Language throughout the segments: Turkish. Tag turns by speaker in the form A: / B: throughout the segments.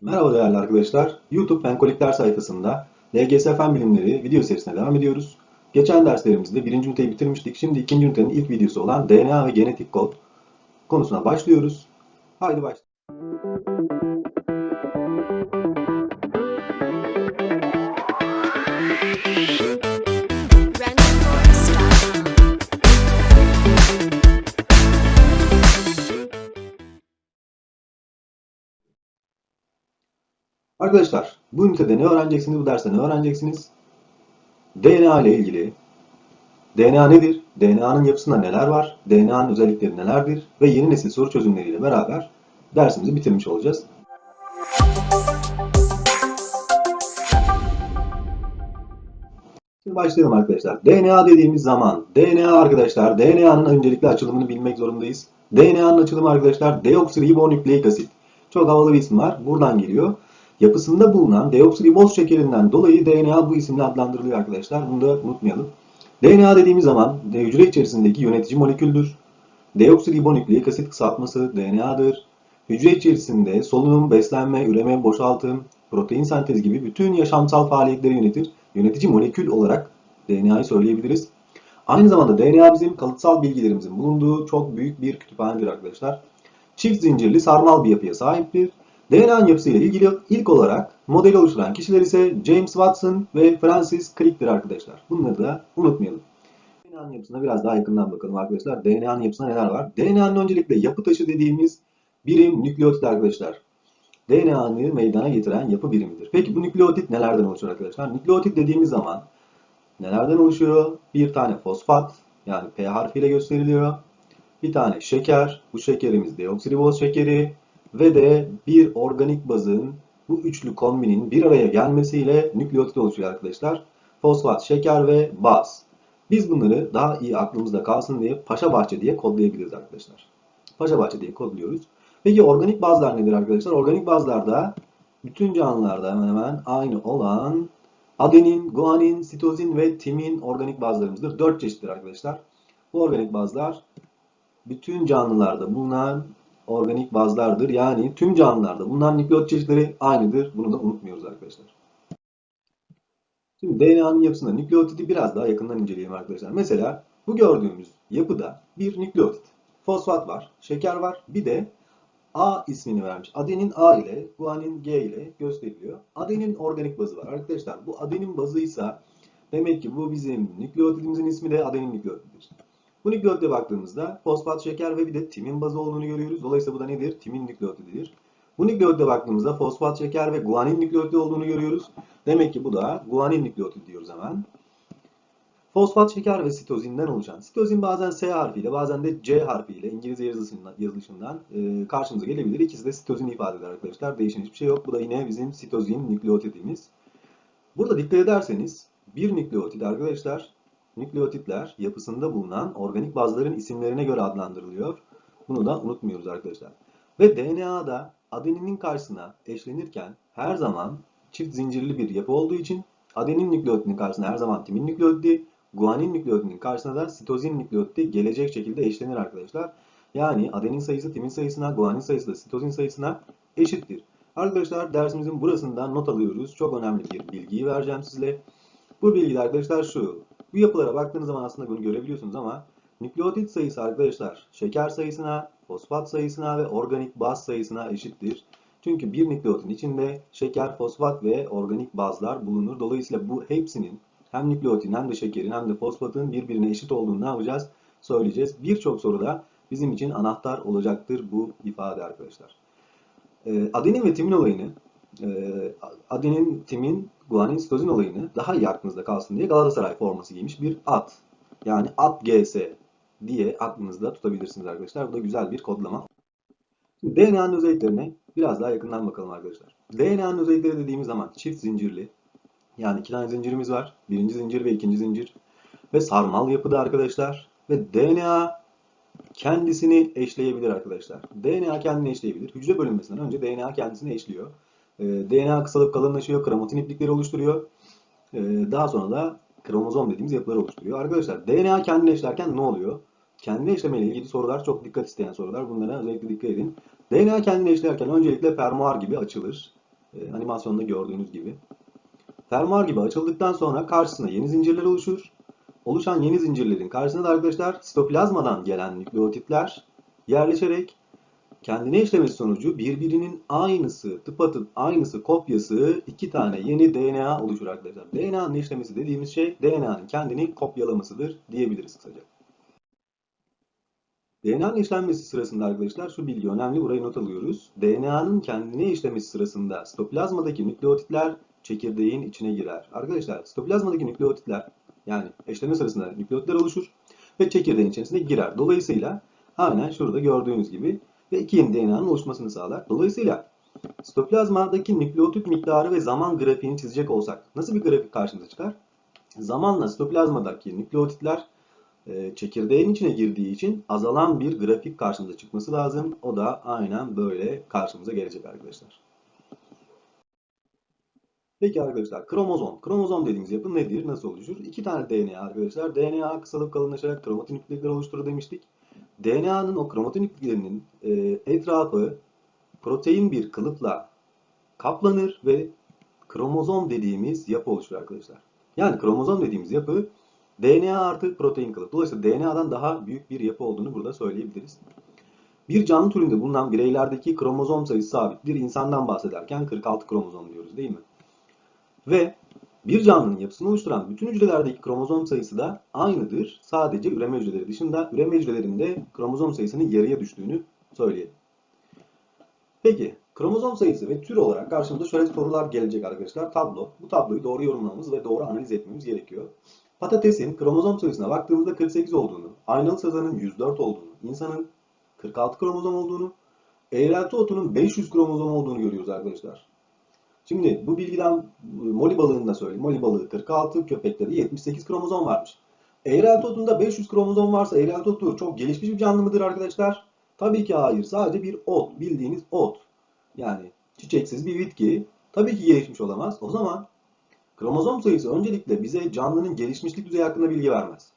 A: Merhaba değerli arkadaşlar. YouTube Fenkolikler sayfasında LGS Fen Bilimleri video serisine devam ediyoruz. Geçen derslerimizde birinci üniteyi bitirmiştik. Şimdi ikinci ünitenin ilk videosu olan DNA ve genetik kod konusuna başlıyoruz. Haydi başlayalım. Arkadaşlar bu ünitede ne öğreneceksiniz? Bu derste ne öğreneceksiniz? DNA ile ilgili DNA nedir? DNA'nın yapısında neler var? DNA'nın özellikleri nelerdir? Ve yeni nesil soru çözümleriyle beraber dersimizi bitirmiş olacağız. Şimdi başlayalım arkadaşlar. DNA dediğimiz zaman DNA arkadaşlar DNA'nın öncelikle açılımını bilmek zorundayız. DNA'nın açılımı arkadaşlar deoksiribonükleik asit. Çok havalı bir isim var. Buradan geliyor. Yapısında bulunan deoksiriboz şekerinden dolayı DNA bu isimle adlandırılıyor arkadaşlar. Bunu da unutmayalım. DNA dediğimiz zaman hücre içerisindeki yönetici moleküldür. Deoksiribonükleik asit kısaltması DNA'dır. Hücre içerisinde solunum, beslenme, üreme, boşaltım, protein sentezi gibi bütün yaşamsal faaliyetleri yönetir. Yönetici molekül olarak DNA'yı söyleyebiliriz. Aynı zamanda DNA bizim kalıtsal bilgilerimizin bulunduğu çok büyük bir kütüphanedir arkadaşlar. Çift zincirli sarmal bir yapıya sahiptir. DNA'nın yapısıyla ilgili ilk olarak model oluşturan kişiler ise James Watson ve Francis Crick'tir arkadaşlar. Bunları da unutmayalım. DNA'nın yapısına biraz daha yakından bakalım arkadaşlar. DNA'nın yapısında neler var? DNA'nın öncelikle yapı taşı dediğimiz birim nükleotit arkadaşlar. DNA'nı meydana getiren yapı birimidir. Peki bu nükleotit nelerden oluşuyor arkadaşlar? Nükleotit dediğimiz zaman nelerden oluşuyor? Bir tane fosfat yani P harfiyle gösteriliyor. Bir tane şeker. Bu şekerimiz deoksiriboz şekeri ve de bir organik bazın bu üçlü kombinin bir araya gelmesiyle nükleotit oluşuyor arkadaşlar. Fosfat, şeker ve baz. Biz bunları daha iyi aklımızda kalsın diye Paşa Bahçe diye kodlayabiliriz arkadaşlar. Paşa Bahçe diye kodluyoruz. Peki organik bazlar nedir arkadaşlar? Organik bazlarda bütün canlılarda hemen hemen aynı olan adenin, guanin, sitozin ve timin organik bazlarımızdır. Dört çeşittir arkadaşlar. Bu organik bazlar bütün canlılarda bulunan organik bazlardır. Yani tüm canlılarda bulunan nükleot çeşitleri aynıdır. Bunu da unutmuyoruz arkadaşlar. Şimdi DNA'nın yapısında nükleotidi biraz daha yakından inceleyelim arkadaşlar. Mesela bu gördüğümüz yapıda bir nükleotit. Fosfat var, şeker var, bir de A ismini vermiş. Adenin A ile, guanin G ile gösteriliyor. Adenin organik bazı var. Arkadaşlar bu adenin bazıysa demek ki bu bizim nükleotidimizin ismi de adenin nükleotididir. Nükleotide baktığımızda fosfat, şeker ve bir de timin bazı olduğunu görüyoruz. Dolayısıyla bu da nedir? Timin nükleotididir. Bu nükleotide baktığımızda fosfat, şeker ve guanin nükleotidi olduğunu görüyoruz. Demek ki bu da guanin nükleotidi diyoruz hemen. Fosfat, şeker ve sitozinden oluşan. Sitozin bazen S harfiyle bazen de C harfiyle İngilizce yazılışından, yazılışından e, karşımıza gelebilir. İkisi de sitozin ifade eder arkadaşlar. Değişen hiçbir şey yok. Bu da yine bizim sitozin nükleotidimiz. Burada dikkat ederseniz bir nükleotid arkadaşlar nükleotitler yapısında bulunan organik bazların isimlerine göre adlandırılıyor. Bunu da unutmuyoruz arkadaşlar. Ve DNA'da adeninin karşısına eşlenirken her zaman çift zincirli bir yapı olduğu için adenin nükleotidinin karşısına her zaman timin nükleotidi, guanin nükleotidinin karşısına da sitozin nükleotidi gelecek şekilde eşlenir arkadaşlar. Yani adenin sayısı timin sayısına, guanin sayısı da sitozin sayısına eşittir. Arkadaşlar dersimizin burasından not alıyoruz. Çok önemli bir bilgiyi vereceğim size. Bu bilgi arkadaşlar şu. Bu yapılara baktığınız zaman aslında bunu görebiliyorsunuz ama nükleotit sayısı arkadaşlar şeker sayısına, fosfat sayısına ve organik baz sayısına eşittir. Çünkü bir nükleotin içinde şeker, fosfat ve organik bazlar bulunur. Dolayısıyla bu hepsinin hem nükleotin hem de şekerin hem de fosfatın birbirine eşit olduğunu ne yapacağız? Söyleyeceğiz. Birçok soruda bizim için anahtar olacaktır bu ifade arkadaşlar. Adenin ve timin olayını adenin, timin, guanin, sitozin olayını daha iyi aklınızda kalsın diye Galatasaray forması giymiş bir at. Yani at GS diye aklınızda tutabilirsiniz arkadaşlar. Bu da güzel bir kodlama. DNA'nın özelliklerine biraz daha yakından bakalım arkadaşlar. DNA'nın özellikleri dediğimiz zaman çift zincirli. Yani iki tane zincirimiz var. Birinci zincir ve ikinci zincir. Ve sarmal yapıda arkadaşlar. Ve DNA kendisini eşleyebilir arkadaşlar. DNA kendini eşleyebilir. Hücre bölünmesinden önce DNA kendisini eşliyor. DNA kısalıp kalınlaşıyor, kromatin iplikleri oluşturuyor. Daha sonra da kromozom dediğimiz yapıları oluşturuyor. Arkadaşlar DNA kendini eşlerken ne oluyor? Kendini eşlemeyle ilgili sorular çok dikkat isteyen sorular. Bunlara özellikle dikkat edin. DNA kendini eşlerken öncelikle fermuar gibi açılır. E, animasyonda gördüğünüz gibi. Fermuar gibi açıldıktan sonra karşısına yeni zincirler oluşur. Oluşan yeni zincirlerin karşısına da arkadaşlar sitoplazmadan gelen nükleotitler yerleşerek kendine işlemesi sonucu birbirinin aynısı, tıpatıp aynısı kopyası iki tane yeni DNA oluşur arkadaşlar. DNA'nın işlemesi dediğimiz şey DNA'nın kendini kopyalamasıdır diyebiliriz kısaca. DNA'nın işlenmesi sırasında arkadaşlar şu bilgi önemli burayı not alıyoruz. DNA'nın kendine işlemesi sırasında sitoplazmadaki nükleotitler çekirdeğin içine girer. Arkadaşlar sitoplazmadaki nükleotitler yani eşleme sırasında nükleotitler oluşur ve çekirdeğin içerisine girer. Dolayısıyla aynen şurada gördüğünüz gibi ve iki yeni DNA'nın oluşmasını sağlar. Dolayısıyla sitoplazmadaki nükleotit miktarı ve zaman grafiğini çizecek olsak nasıl bir grafik karşımıza çıkar? Zamanla sitoplazmadaki nükleotitler e, çekirdeğin içine girdiği için azalan bir grafik karşımıza çıkması lazım. O da aynen böyle karşımıza gelecek arkadaşlar. Peki arkadaşlar kromozom. Kromozom dediğimiz yapı nedir? Nasıl oluşur? İki tane DNA arkadaşlar. DNA kısalıp kalınlaşarak kromatin nükleikler oluşturur demiştik. DNA'nın o kromatin nükleiklerinin e, etrafı protein bir kılıfla kaplanır ve kromozom dediğimiz yapı oluşur arkadaşlar. Yani kromozom dediğimiz yapı DNA artı protein kılıf. Dolayısıyla DNA'dan daha büyük bir yapı olduğunu burada söyleyebiliriz. Bir canlı türünde bulunan bireylerdeki kromozom sayısı sabittir. İnsandan bahsederken 46 kromozom diyoruz değil mi? Ve bir canlının yapısını oluşturan bütün hücrelerdeki kromozom sayısı da aynıdır. Sadece üreme hücreleri dışında üreme hücrelerinde kromozom sayısının yarıya düştüğünü söyleyelim. Peki kromozom sayısı ve tür olarak karşımıza şöyle sorular gelecek arkadaşlar. Tablo. Bu tabloyu doğru yorumlamamız ve doğru analiz etmemiz gerekiyor. Patatesin kromozom sayısına baktığımızda 48 olduğunu, aynalı sazanın 104 olduğunu, insanın 46 kromozom olduğunu, eğrelti otunun 500 kromozom olduğunu görüyoruz arkadaşlar. Şimdi bu bilgiden moli balığını da söyleyeyim. Moli balığı 46, köpekte de 78 kromozom varmış. Eğrelti otunda 500 kromozom varsa eğrelti otu çok gelişmiş bir canlı mıdır arkadaşlar? Tabii ki hayır. Sadece bir ot. Bildiğiniz ot. Yani çiçeksiz bir bitki. Tabii ki gelişmiş olamaz. O zaman kromozom sayısı öncelikle bize canlının gelişmişlik düzeyi hakkında bilgi vermez.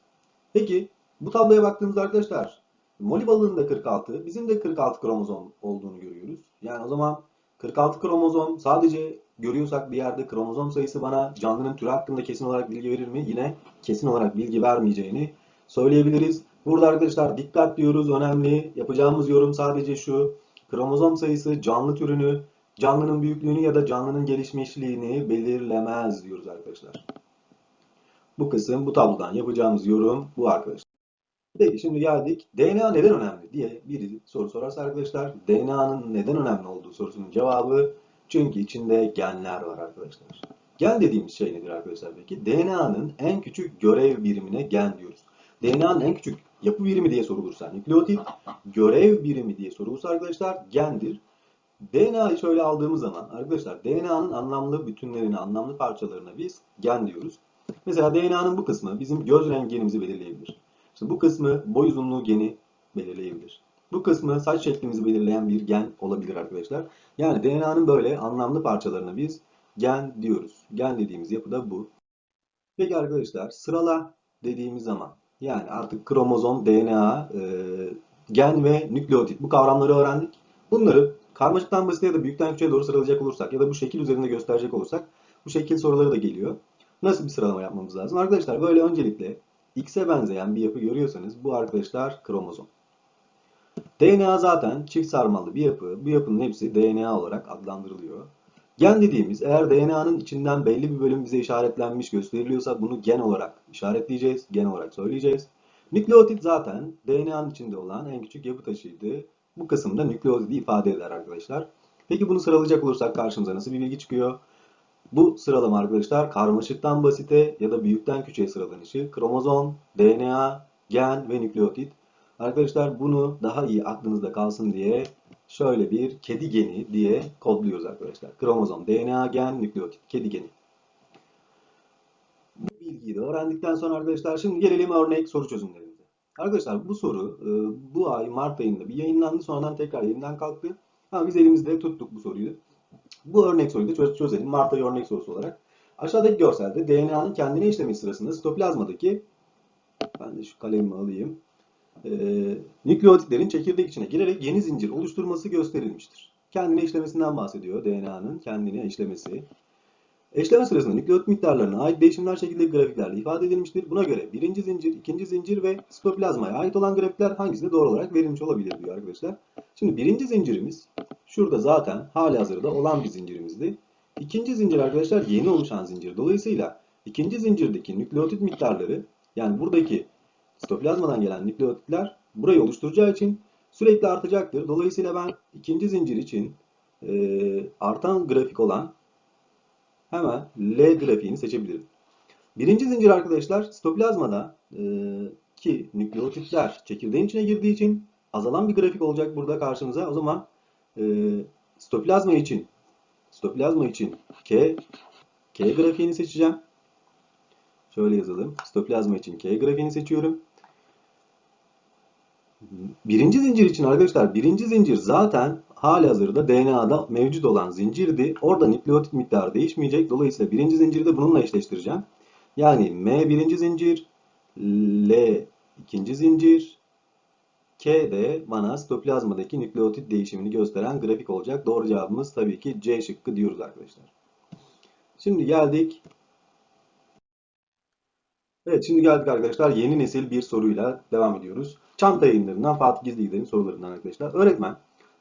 A: Peki bu tabloya baktığımızda arkadaşlar moli balığının da 46, bizim de 46 kromozom olduğunu görüyoruz. Yani o zaman 46 kromozom sadece görüyorsak bir yerde kromozom sayısı bana canlının türü hakkında kesin olarak bilgi verir mi? Yine kesin olarak bilgi vermeyeceğini söyleyebiliriz. Burada arkadaşlar dikkat diyoruz önemli. Yapacağımız yorum sadece şu. Kromozom sayısı canlı türünü, canlının büyüklüğünü ya da canlının gelişmişliğini belirlemez diyoruz arkadaşlar. Bu kısım bu tablodan yapacağımız yorum bu arkadaşlar. Peki şimdi geldik. DNA neden önemli diye biri soru sorarsa arkadaşlar DNA'nın neden önemli olduğu sorusunun cevabı çünkü içinde genler var arkadaşlar. Gen dediğimiz şey nedir arkadaşlar peki? DNA'nın en küçük görev birimine gen diyoruz. DNA'nın en küçük yapı birimi diye sorulursa nükleotit, görev birimi diye sorulursa arkadaşlar gendir. DNA'yı şöyle aldığımız zaman arkadaşlar DNA'nın anlamlı bütünlerini, anlamlı parçalarına biz gen diyoruz. Mesela DNA'nın bu kısmı bizim göz renk genimizi belirleyebilir. Şimdi bu kısmı boy uzunluğu geni belirleyebilir. Bu kısmı saç şeklimizi belirleyen bir gen olabilir arkadaşlar. Yani DNA'nın böyle anlamlı parçalarına biz gen diyoruz. Gen dediğimiz yapı da bu. Peki arkadaşlar sırala dediğimiz zaman yani artık kromozom, DNA, e, gen ve nükleotit bu kavramları öğrendik. Bunları karmaşıktan basite ya da büyükten küçüğe doğru sıralayacak olursak ya da bu şekil üzerinde gösterecek olursak bu şekil soruları da geliyor. Nasıl bir sıralama yapmamız lazım? Arkadaşlar böyle öncelikle X'e benzeyen bir yapı görüyorsanız bu arkadaşlar kromozom. DNA zaten çift sarmalı bir yapı. Bu yapının hepsi DNA olarak adlandırılıyor. Gen dediğimiz eğer DNA'nın içinden belli bir bölüm bize işaretlenmiş gösteriliyorsa bunu gen olarak işaretleyeceğiz. Gen olarak söyleyeceğiz. Nükleotit zaten DNA'nın içinde olan en küçük yapı taşıydı. Bu kısımda nükleotidi ifade eder arkadaşlar. Peki bunu sıralayacak olursak karşımıza nasıl bir bilgi çıkıyor? Bu sıralama arkadaşlar karmaşıktan basite ya da büyükten küçüğe sıralanışı kromozom, DNA, gen ve nükleotit. Arkadaşlar bunu daha iyi aklınızda kalsın diye şöyle bir kedi geni diye kodluyoruz arkadaşlar. Kromozom, DNA, gen, nükleotit, kedi geni. Bu bilgiyi de öğrendikten sonra arkadaşlar şimdi gelelim örnek soru çözümlerimize. Arkadaşlar bu soru e, bu ay Mart ayında bir yayınlandı sonradan tekrar yayından kalktı. Ha, biz elimizde tuttuk bu soruyu. Bu örnek soruyu da çözelim. Mart ayı örnek sorusu olarak. Aşağıdaki görselde DNA'nın kendine işlemesi sırasında sitoplazmadaki ben de şu kalemimi alayım. E, nükleotitlerin çekirdek içine girerek yeni zincir oluşturması gösterilmiştir. kendine işlemesinden bahsediyor. DNA'nın kendine işlemesi. Eşleme sırasında nükleotit miktarlarına ait değişimler şekilde grafiklerle ifade edilmiştir. Buna göre birinci zincir, ikinci zincir ve sitoplazmaya ait olan grafikler hangisinde doğru olarak verilmiş olabilir diyor arkadaşlar. Şimdi birinci zincirimiz şurada zaten hali hazırda olan bir zincirimizdi. İkinci zincir arkadaşlar yeni oluşan zincir. Dolayısıyla ikinci zincirdeki nükleotit miktarları yani buradaki sitoplazmadan gelen nükleotitler burayı oluşturacağı için sürekli artacaktır. Dolayısıyla ben ikinci zincir için e, artan grafik olan hemen L grafiğini seçebilirim. Birinci zincir arkadaşlar sitoplazmada e, ki nükleotitler çekirdeğin içine girdiği için azalan bir grafik olacak burada karşımıza. O zaman e, sitoplazma için sitoplazma için K K grafiğini seçeceğim. Şöyle yazalım. Sitoplazma için K grafiğini seçiyorum. Birinci zincir için arkadaşlar birinci zincir zaten halihazırda DNA'da mevcut olan zincirdi. Orada nükleotit miktarı değişmeyecek. Dolayısıyla birinci zinciri de bununla eşleştireceğim. Yani M birinci zincir, L ikinci zincir, K de bana sitoplazmadaki nükleotit değişimini gösteren grafik olacak. Doğru cevabımız tabii ki C şıkkı diyoruz arkadaşlar. Şimdi geldik. Evet şimdi geldik arkadaşlar yeni nesil bir soruyla devam ediyoruz. Çanta yayınlarından Fatih Gizligider'in sorularından arkadaşlar. Öğretmen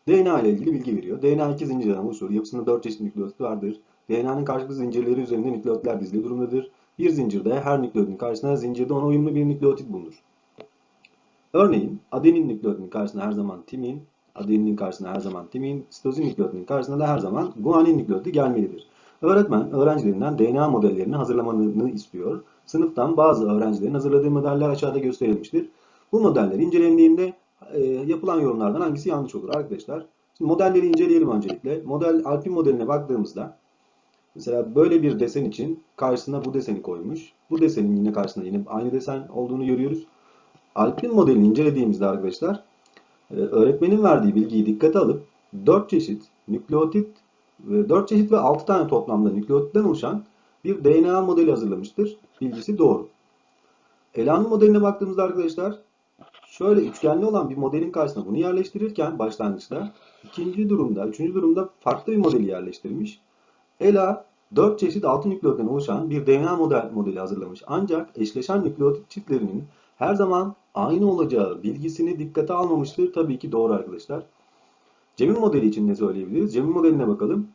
A: DNA ile ilgili bilgi veriyor. DNA iki zincirden oluşur. Yapısında 4 çeşit nükleotit vardır. DNA'nın karşılıklı zincirleri üzerinde nükleotitler dizili durumdadır. Bir zincirde her nükleotitin karşısında zincirde ona uyumlu bir nükleotit bulunur. Örneğin adenin nükleotinin karşısında her zaman timin, adeninin karşısında her zaman timin, sitozin nükleotinin karşısında da her zaman guanin nükleotidi gelmelidir. Öğretmen öğrencilerinden DNA modellerini hazırlamalarını istiyor. Sınıftan bazı öğrencilerin hazırladığı modeller aşağıda gösterilmiştir. Bu modeller incelendiğinde e, yapılan yorumlardan hangisi yanlış olur arkadaşlar? Şimdi modelleri inceleyelim öncelikle. Model Alpin modeline baktığımızda mesela böyle bir desen için karşısına bu deseni koymuş. Bu desenin yine karşısında yine aynı desen olduğunu görüyoruz. Alpin modelini incelediğimizde arkadaşlar e, öğretmenin verdiği bilgiyi dikkate alıp 4 çeşit nükleotit ve 4 çeşit ve 6 tane toplamda nükleotitten oluşan bir DNA modeli hazırlamıştır. Bilgisi doğru. Elan'ın modeline baktığımızda arkadaşlar şöyle üçgenli olan bir modelin karşısına bunu yerleştirirken başlangıçta ikinci durumda, üçüncü durumda farklı bir modeli yerleştirmiş. Ela 4 çeşit 6 nükleotitten oluşan bir DNA model, modeli hazırlamış. Ancak eşleşen nükleotit çiftlerinin her zaman aynı olacağı bilgisini dikkate almamıştır. Tabii ki doğru arkadaşlar. Cem'in modeli için ne söyleyebiliriz? Cem'in modeline bakalım.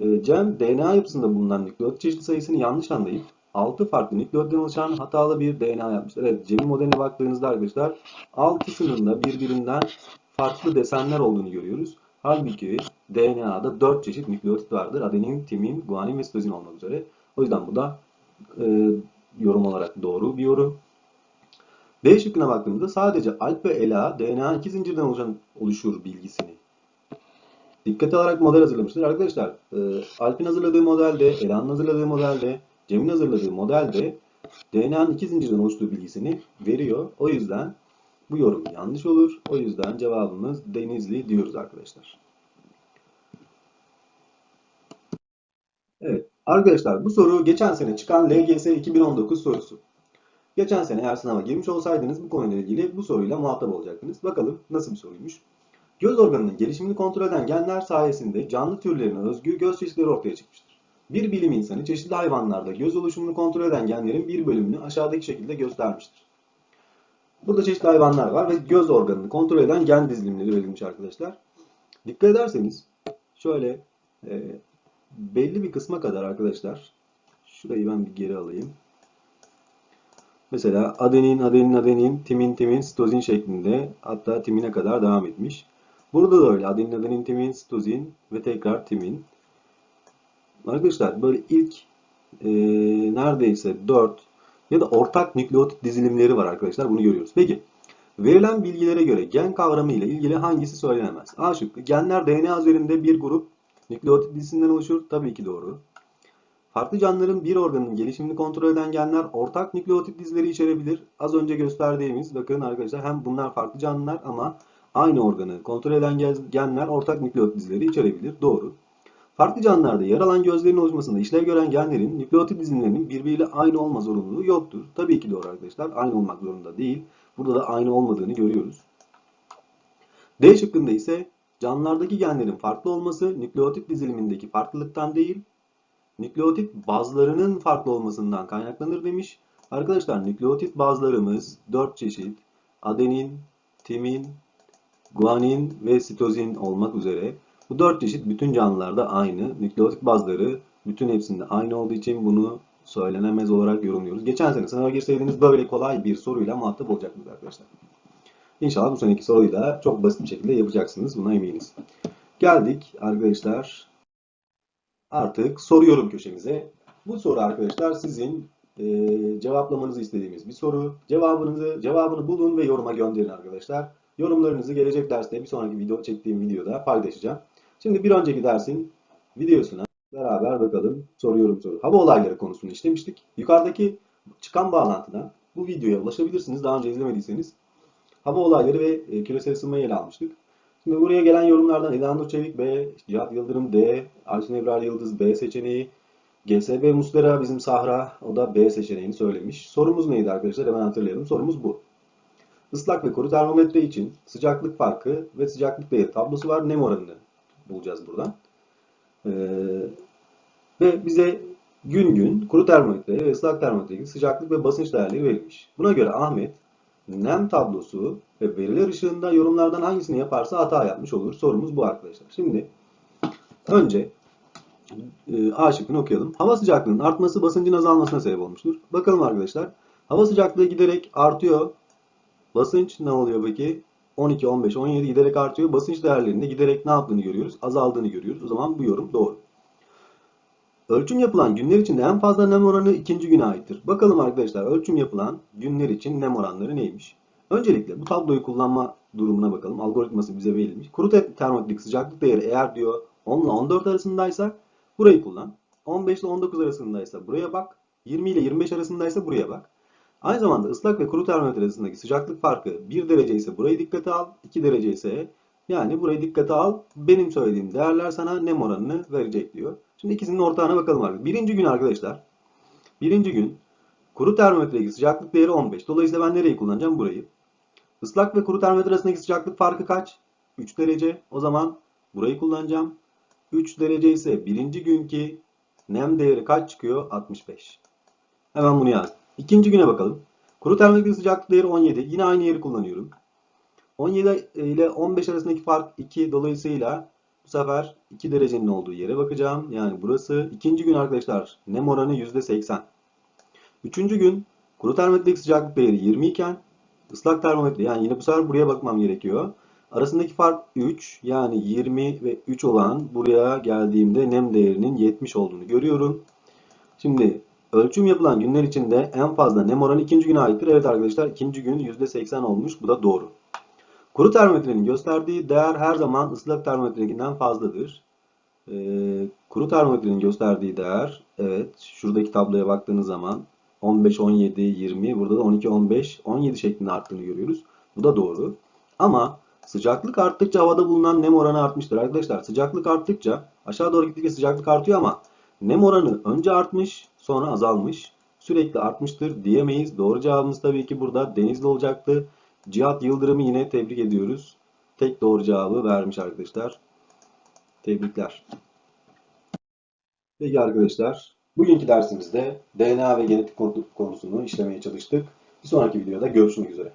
A: Ee, Cem DNA yapısında bulunan nükleotit çeşidi sayısını yanlış anlayıp 6 farklı nükleotitten oluşan hatalı bir DNA yapmışlar. Evet Cem'in modeline baktığınızda arkadaşlar 6'sının da birbirinden farklı desenler olduğunu görüyoruz. Halbuki DNA'da 4 çeşit nükleotit vardır. Adenin, timin, guanin ve sitozin olmak üzere. O yüzden bu da e, yorum olarak doğru bir yorum. B şıkkına baktığımızda sadece alp ve ela DNA iki zincirden oluşan oluşur bilgisini dikkate alarak model hazırlamıştır. Arkadaşlar e, Alp'in hazırladığı modelde, Ela'nın hazırladığı modelde, Cem'in hazırladığı modelde DNA'nın iki zincirden oluştuğu bilgisini veriyor. O yüzden bu yorum yanlış olur. O yüzden cevabımız Denizli diyoruz arkadaşlar. Evet arkadaşlar bu soru geçen sene çıkan LGS 2019 sorusu. Geçen sene eğer sınava girmiş olsaydınız bu konuyla ilgili bu soruyla muhatap olacaktınız. Bakalım nasıl bir soruymuş. Göz organının gelişimini kontrol eden genler sayesinde canlı türlerine özgü göz çeşitleri ortaya çıkmıştır. Bir bilim insanı çeşitli hayvanlarda göz oluşumunu kontrol eden genlerin bir bölümünü aşağıdaki şekilde göstermiştir. Burada çeşitli hayvanlar var ve göz organını kontrol eden gen dizilimleri verilmiş arkadaşlar. Dikkat ederseniz şöyle e, belli bir kısma kadar arkadaşlar şurayı ben bir geri alayım. Mesela adenin, adenin, adenin, timin, timin, sitozin şeklinde hatta timine kadar devam etmiş. Burada da öyle. Adenin, adenin, timin, sitozin ve tekrar timin. Arkadaşlar böyle ilk e, neredeyse 4 ya da ortak nükleotit dizilimleri var arkadaşlar. Bunu görüyoruz. Peki verilen bilgilere göre gen kavramı ile ilgili hangisi söylenemez? A şıkkı. Genler DNA üzerinde bir grup nükleotit dizisinden oluşur. Tabii ki doğru. Farklı canlıların bir organın gelişimini kontrol eden genler ortak nükleotit dizileri içerebilir. Az önce gösterdiğimiz bakın arkadaşlar hem bunlar farklı canlılar ama aynı organı kontrol eden genler ortak nükleotit dizileri içerebilir. Doğru. Farklı canlılarda yer alan gözlerin oluşmasında işlev gören genlerin nükleotit dizilimlerinin birbiriyle aynı olma zorunluluğu yoktur. Tabii ki doğru arkadaşlar. Aynı olmak zorunda değil. Burada da aynı olmadığını görüyoruz. D şıkkında ise canlılardaki genlerin farklı olması nükleotit dizilimindeki farklılıktan değil, nükleotit bazlarının farklı olmasından kaynaklanır demiş. Arkadaşlar nükleotit bazlarımız 4 çeşit. Adenin, timin, guanin ve sitozin olmak üzere. Bu 4 çeşit bütün canlılarda aynı. Nükleotit bazları bütün hepsinde aynı olduğu için bunu söylenemez olarak yorumluyoruz. Geçen sene sınava girseydiniz böyle kolay bir soruyla muhatap olacaktınız arkadaşlar. İnşallah bu seneki soruyu da çok basit bir şekilde yapacaksınız. Buna eminiz. Geldik arkadaşlar artık soruyorum köşemize. Bu soru arkadaşlar sizin e, cevaplamanızı istediğimiz bir soru. Cevabınızı cevabını bulun ve yoruma gönderin arkadaşlar. Yorumlarınızı gelecek derste bir sonraki video çektiğim videoda paylaşacağım. Şimdi bir önceki dersin videosuna beraber bakalım. Soruyorum soru. Hava olayları konusunu işlemiştik. Yukarıdaki çıkan bağlantıdan bu videoya ulaşabilirsiniz. Daha önce izlemediyseniz. Hava olayları ve e, küresel ısınmayı ele almıştık. Şimdi buraya gelen yorumlardan İlhan Çevik B, Cihat Yıldırım D, Aysun Ebrar Yıldız B seçeneği, GSB Muslera bizim Sahra o da B seçeneğini söylemiş. Sorumuz neydi arkadaşlar? Hemen hatırlayalım. Sorumuz bu. Islak ve kuru termometre için sıcaklık farkı ve sıcaklık değeri tablosu var. Nem oranını bulacağız buradan. Ee, ve bize gün gün kuru termometre ve ıslak termometre sıcaklık ve basınç değerleri verilmiş. Buna göre Ahmet nem tablosu ve veriler ışığında yorumlardan hangisini yaparsa hata yapmış olur. Sorumuz bu arkadaşlar. Şimdi önce e, A şıkkını okuyalım. Hava sıcaklığının artması basıncın azalmasına sebep olmuştur. Bakalım arkadaşlar. Hava sıcaklığı giderek artıyor. Basınç ne oluyor peki? 12, 15, 17 giderek artıyor. Basınç değerlerinde giderek ne yaptığını görüyoruz? Azaldığını görüyoruz. O zaman bu yorum doğru. Ölçüm yapılan günler içinde en fazla nem oranı ikinci güne aittir. Bakalım arkadaşlar ölçüm yapılan günler için nem oranları neymiş? Öncelikle bu tabloyu kullanma durumuna bakalım. Algoritması bize verilmiş. Kuru termometrik sıcaklık değeri eğer diyor 10 ile 14 arasındaysa burayı kullan. 15 ile 19 arasındaysa buraya bak. 20 ile 25 arasındaysa buraya bak. Aynı zamanda ıslak ve kuru termometre arasındaki sıcaklık farkı 1 derece ise burayı dikkate al. 2 derece ise yani burayı dikkate al. Benim söylediğim değerler sana nem oranını verecek diyor. Şimdi ikisinin ortağına bakalım artık. Birinci gün arkadaşlar. Birinci gün kuru termometredeki sıcaklık değeri 15. Dolayısıyla ben nereyi kullanacağım? Burayı. Islak ve kuru termometre arasındaki sıcaklık farkı kaç? 3 derece. O zaman burayı kullanacağım. 3 derece ise birinci günkü nem değeri kaç çıkıyor? 65. Hemen bunu yazdım. İkinci güne bakalım. Kuru termometredeki sıcaklık değeri 17. Yine aynı yeri kullanıyorum. 17 ile 15 arasındaki fark 2. Dolayısıyla bu sefer 2 derecenin olduğu yere bakacağım. Yani burası. ikinci gün arkadaşlar nem oranı %80. Üçüncü gün kuru termometredeki sıcaklık değeri 20 iken ıslak termometre yani yine bu sefer buraya bakmam gerekiyor. Arasındaki fark 3 yani 20 ve 3 olan buraya geldiğimde nem değerinin 70 olduğunu görüyorum. Şimdi ölçüm yapılan günler içinde en fazla nem oranı ikinci güne aittir. Evet arkadaşlar ikinci gün %80 olmuş. Bu da doğru. Kuru termometrenin gösterdiği değer her zaman ıslak termometreninkinden fazladır. Ee, kuru termometrenin gösterdiği değer evet şuradaki tabloya baktığınız zaman 15, 17, 20 burada da 12, 15, 17 şeklinde arttığını görüyoruz. Bu da doğru. Ama sıcaklık arttıkça havada bulunan nem oranı artmıştır. Arkadaşlar sıcaklık arttıkça aşağı doğru gittikçe sıcaklık artıyor ama nem oranı önce artmış sonra azalmış. Sürekli artmıştır diyemeyiz. Doğru cevabımız tabii ki burada Denizli olacaktı. Cihat Yıldırım'ı yine tebrik ediyoruz. Tek doğru cevabı vermiş arkadaşlar. Tebrikler. Peki arkadaşlar, bugünkü dersimizde DNA ve genetik konusunu işlemeye çalıştık. Bir sonraki videoda görüşmek üzere.